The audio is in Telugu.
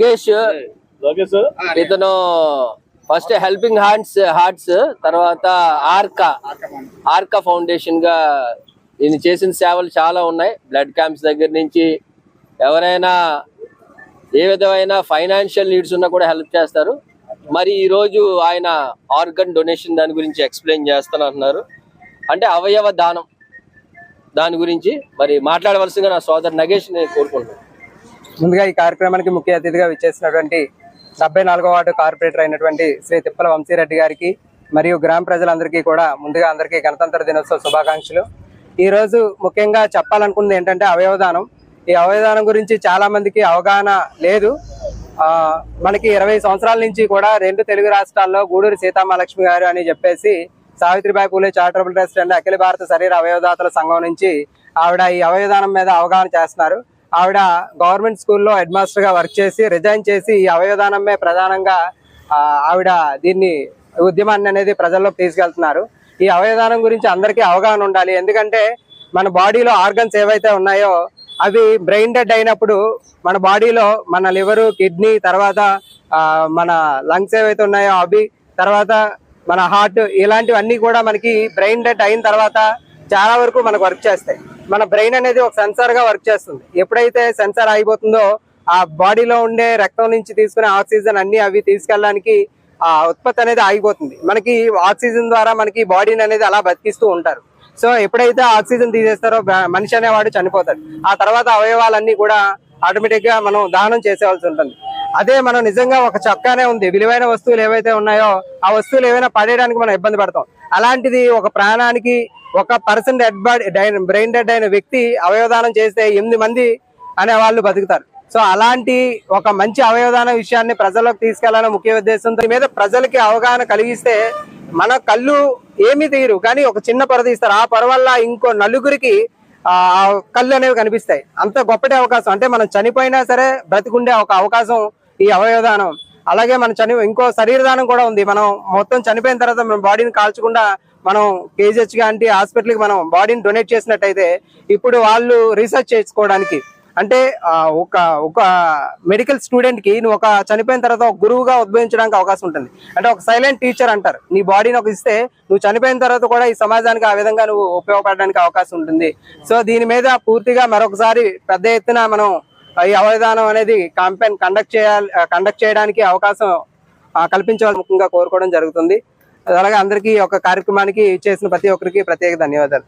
లోకేష్. లోకేష్? ఇతను ఫస్ట్ హెల్పింగ్ హార్ట్స్ హార్ట్స్ తర్వాత ఆర్కా ఆర్కా ఫౌండేషన్గా ఈయన చేసిన సేవలు చాలా ఉన్నాయి. బ్లడ్ క్యాంప్స్ దగ్గర నుంచి ఎవరైనా ఏ విధమైన ఫైనాన్షియల్ నీడ్స్ ఉన్నా కూడా హెల్ప్ చేస్తారు. మరి ఈ రోజు ఆయన ఆర్గన్ డొనేషన్ దాని గురించి ఎక్స్ప్లెయిన్ చేస్తానంటున్నారు అంటే అవయవ దానం దాని గురించి. మరి మాట్లాడవలసిందిగా నా సోదరు నగేష్ నేను కోరుకుంటున్నాను. ముందుగా ఈ కార్యక్రమానికి ముఖ్య అతిథిగా విచ్చేసినటువంటి డెబ్బై నాలుగో వార్డు కార్పొరేటర్ అయినటువంటి శ్రీ తిప్పల వంశీరెడ్డి గారికి మరియు గ్రామ ప్రజలందరికీ కూడా ముందుగా అందరికీ గణతంత్ర దినోత్సవ శుభాకాంక్షలు. ఈరోజు ముఖ్యంగా చెప్పాలనుకున్నది ఏంటంటే అవయవదానం. ఈ అవయవదానం గురించి చాలా మందికి అవగాహన లేదు. మనకి ఇరవై సంవత్సరాల నుంచి కూడా రెండు తెలుగు రాష్ట్రాల్లో గూడూరు సీతామహాలక్ష్మి గారు అని చెప్పేసి Savitribai Phule charitable trust and అఖిల భారత శరీర అవయవదాతల సంఘం నుంచి ఆవిడ ఈ అవయవదానం మీద అవగాహన చేస్తున్నారు. ఆవిడ గవర్నమెంట్ స్కూల్లో హెడ్ మాస్టర్గా వర్క్ చేసి రిజైన్ చేసి ఈ అవయవదానమే ప్రధానంగా ఆవిడ దీన్ని ఉద్యమాన్ని అనేది ప్రజల్లోకి తీసుకెళ్తున్నారు. ఈ అవయవదానం గురించి అందరికీ అవగాహన ఉండాలి. ఎందుకంటే మన బాడీలో ఆర్గన్స్ ఏవైతే ఉన్నాయో అవి బ్రెయిన్ డెడ్ అయినప్పుడు మన బాడీలో మన లివరు కిడ్నీ తర్వాత మన లంగ్స్ ఏవైతే ఉన్నాయో అవి తర్వాత మన హార్ట్ ఇలాంటివన్నీ కూడా మనకి బ్రెయిన్ డెడ్ అయిన తర్వాత చాలా వరకు మనకు వర్క్ చేస్తాయి. మన బ్రెయిన్ అనేది ఒక సెన్సార్గా వర్క్ చేస్తుంది. ఎప్పుడైతే సెన్సార్ అయిపోతుందో ఆ బాడీలో ఉండే రక్తం నుంచి తీసుకునే ఆక్సిజన్ అన్ని అవి తీసుకెళ్ళడానికి ఆ ఉత్పత్తి అనేది ఆగిపోతుంది. మనకి ఆక్సిజన్ ద్వారా మనకి బాడీని అనేది అలా బతికిస్తూ ఉంటారు. సో ఎప్పుడైతే ఆక్సిజన్ తీసేస్తారో మనిషి అనేవాడు చనిపోతాడు. ఆ తర్వాత అవయవాలన్నీ కూడా ఆటోమేటిక్గా మనం దానం చేసేవాల్సి ఉంటుంది. అదే మనం నిజంగా ఒక చొక్కానే ఉంది. విలువైన వస్తువులు ఏవైతే ఉన్నాయో ఆ వస్తువులు ఏవైనా పడేయడానికి మనం ఇబ్బంది పడతాం. అలాంటిది ఒక ప్రాణానికి ఒక person dead body brain dead అయిన వ్యక్తి అవయవదానం చేస్తే ఎనిమిది మంది అనే వాళ్ళు బతుకుతారు. సో అలాంటి ఒక మంచి అవయవదాన విషయాన్ని ప్రజల్లోకి తీసుకెళ్ళాలని ముఖ్య ఉద్దేశంతో మీద ప్రజలకి అవగాహన కలిగిస్తే మన కళ్ళు ఏమీ తీయరు. కానీ ఒక చిన్న పొర తీస్తారు. ఆ పొర వల్ల ఇంకో నలుగురికి ఆ కళ్ళు అనేవి కనిపిస్తాయి. అంత గొప్పటి అవకాశం. అంటే మనం చనిపోయినా సరే బ్రతికుండే ఒక అవకాశం ఈ అవయవదానం. అలాగే మన చని ఇంకో శరీర దానం కూడా ఉంది. మనం మొత్తం చనిపోయిన తర్వాత మన బాడీని కాల్చకుండా మనం కేజీహెచ్ గాంటి హాస్పిటల్కి మనం బాడీని డొనేట్ చేసినట్టయితే ఇప్పుడు వాళ్ళు రీసెర్చ్ చేసుకోవడానికి అంటే ఒక ఒక మెడికల్ స్టూడెంట్కి నువ్వు ఒక చనిపోయిన తర్వాత ఒక గురువుగా ఉద్భవించడానికి అవకాశం ఉంటుంది. అంటే ఒక సైలెంట్ టీచర్ అంటారు. నీ బాడీని ఒక ఇస్తే నువ్వు చనిపోయిన తర్వాత కూడా ఈ సమాజానికి ఆ విధంగా నువ్వు ఉపయోగపడడానికి అవకాశం ఉంటుంది. సో దీని మీద పూర్తిగా మరొకసారి పెద్ద ఎత్తున మనం ఈ అవయదానం అనేది క్యాంపెయిన్ కండక్ట్ చేయాలి కండక్ట్ చేయడానికి అవకాశం ఆ, కల్పించవలసి ముఖ్యంగా కోరుకోవడం జరుగుతుంది. అలాగే అందరికీ ఒక కార్యక్రమానికి చేసిన ప్రతి ఒక్కరికి ప్రత్యేక ధన్యవాదాలు.